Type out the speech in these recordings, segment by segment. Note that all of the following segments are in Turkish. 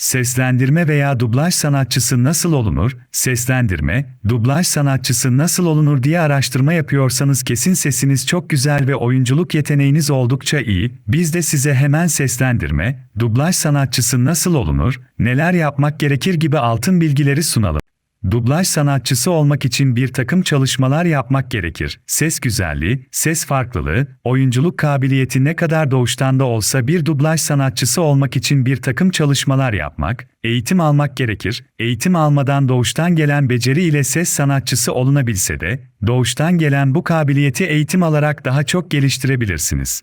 Seslendirme veya dublaj sanatçısı nasıl olunur? Seslendirme, dublaj sanatçısı nasıl olunur diye araştırma yapıyorsanız kesin sesiniz çok güzel ve oyunculuk yeteneğiniz oldukça iyi. Biz de size hemen seslendirme, dublaj sanatçısı nasıl olunur, neler yapmak gerekir gibi altın bilgileri sunalım. Dublaj sanatçısı olmak için bir takım çalışmalar yapmak gerekir. Ses güzelliği, ses farklılığı, oyunculuk kabiliyeti ne kadar doğuştan da olsa bir dublaj sanatçısı olmak için bir takım çalışmalar yapmak, eğitim almak gerekir. Eğitim almadan doğuştan gelen beceri ile ses sanatçısı olunabilse de, doğuştan gelen bu kabiliyeti eğitim alarak daha çok geliştirebilirsiniz.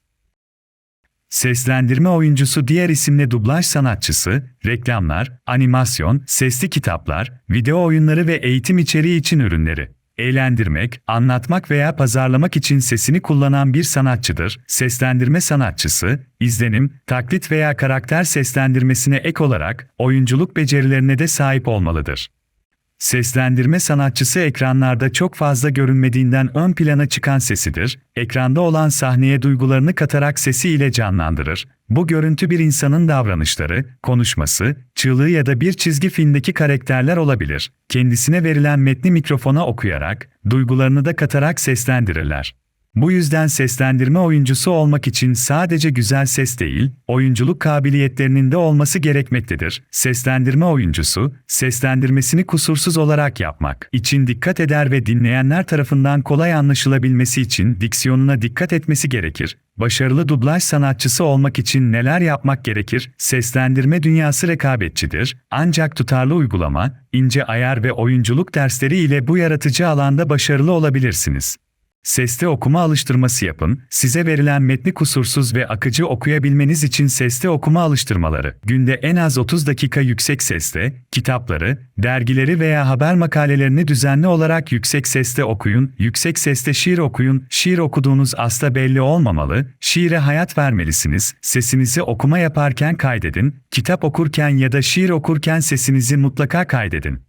Seslendirme oyuncusu diğer isimle dublaj sanatçısı, reklamlar, animasyon, sesli kitaplar, video oyunları ve eğitim içeriği için ürünleri. Eğlendirmek, anlatmak veya pazarlamak için sesini kullanan bir sanatçıdır. Seslendirme sanatçısı, izlenim, taklit veya karakter seslendirmesine ek olarak oyunculuk becerilerine de sahip olmalıdır. Seslendirme sanatçısı ekranlarda çok fazla görünmediğinden ön plana çıkan sesidir. Ekranda olan sahneye duygularını katarak sesi ile canlandırır. Bu görüntü bir insanın davranışları, konuşması, çığlığı ya da bir çizgi filmdeki karakterler olabilir. Kendisine verilen metni mikrofona okuyarak, duygularını da katarak seslendirirler. Bu yüzden seslendirme oyuncusu olmak için sadece güzel ses değil, oyunculuk kabiliyetlerinin de olması gerekmektedir. Seslendirme oyuncusu, seslendirmesini kusursuz olarak yapmak için dikkat eder ve dinleyenler tarafından kolay anlaşılabilmesi için diksiyonuna dikkat etmesi gerekir. Başarılı dublaj sanatçısı olmak için neler yapmak gerekir? Seslendirme dünyası rekabetçidir. Ancak tutarlı uygulama, ince ayar ve oyunculuk dersleri ile bu yaratıcı alanda başarılı olabilirsiniz. Sesli okuma alıştırması yapın. Size verilen metni kusursuz ve akıcı okuyabilmeniz için sesli okuma alıştırmaları. Günde en az 30 dakika yüksek sesle kitapları, dergileri veya haber makalelerini düzenli olarak yüksek sesle okuyun. Yüksek sesle şiir okuyun. Şiir okuduğunuz asla belli olmamalı. Şiire hayat vermelisiniz. Sesinizi okuma yaparken kaydedin. Kitap okurken ya da şiir okurken sesinizi mutlaka kaydedin.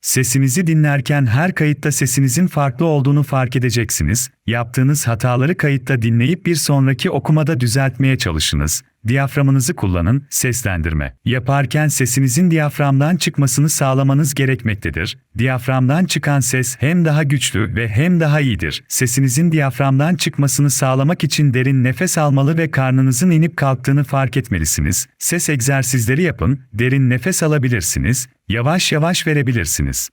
Sesinizi dinlerken her kayıtta sesinizin farklı olduğunu fark edeceksiniz. Yaptığınız hataları kayıtta dinleyip bir sonraki okumada düzeltmeye çalışınız. Diyaframınızı kullanın, seslendirme. Yaparken sesinizin diyaframdan çıkmasını sağlamanız gerekmektedir. Diyaframdan çıkan ses hem daha güçlü ve hem daha iyidir. Sesinizin diyaframdan çıkmasını sağlamak için derin nefes almalı ve karnınızın inip kalktığını fark etmelisiniz. Ses egzersizleri yapın, derin nefes alabilirsiniz, yavaş yavaş verebilirsiniz.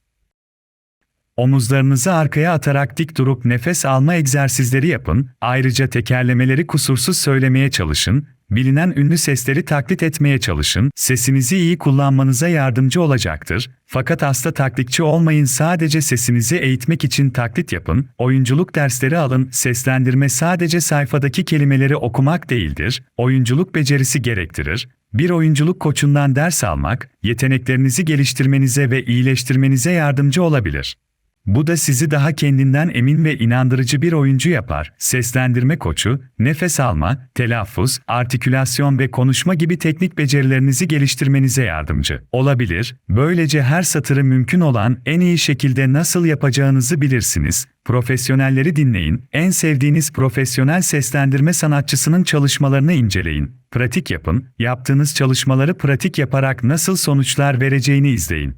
Omuzlarınızı arkaya atarak dik durup nefes alma egzersizleri yapın. Ayrıca tekerlemeleri kusursuz söylemeye çalışın. Bilinen ünlü sesleri taklit etmeye çalışın. Sesinizi iyi kullanmanıza yardımcı olacaktır. Fakat hasta taklitçi olmayın sadece sesinizi eğitmek için taklit yapın. Oyunculuk dersleri alın. Seslendirme sadece sayfadaki kelimeleri okumak değildir. Oyunculuk becerisi gerektirir. Bir oyunculuk koçundan ders almak, yeteneklerinizi geliştirmenize ve iyileştirmenize yardımcı olabilir. Bu da sizi daha kendinden emin ve inandırıcı bir oyuncu yapar. Seslendirme koçu, nefes alma, telaffuz, artikülasyon ve konuşma gibi teknik becerilerinizi geliştirmenize yardımcı olabilir. Böylece her satırı mümkün olan en iyi şekilde nasıl yapacağınızı bilirsiniz. Profesyonelleri dinleyin, en sevdiğiniz profesyonel seslendirme sanatçısının çalışmalarını inceleyin. Pratik yapın, yaptığınız çalışmaları pratik yaparak nasıl sonuçlar vereceğini izleyin.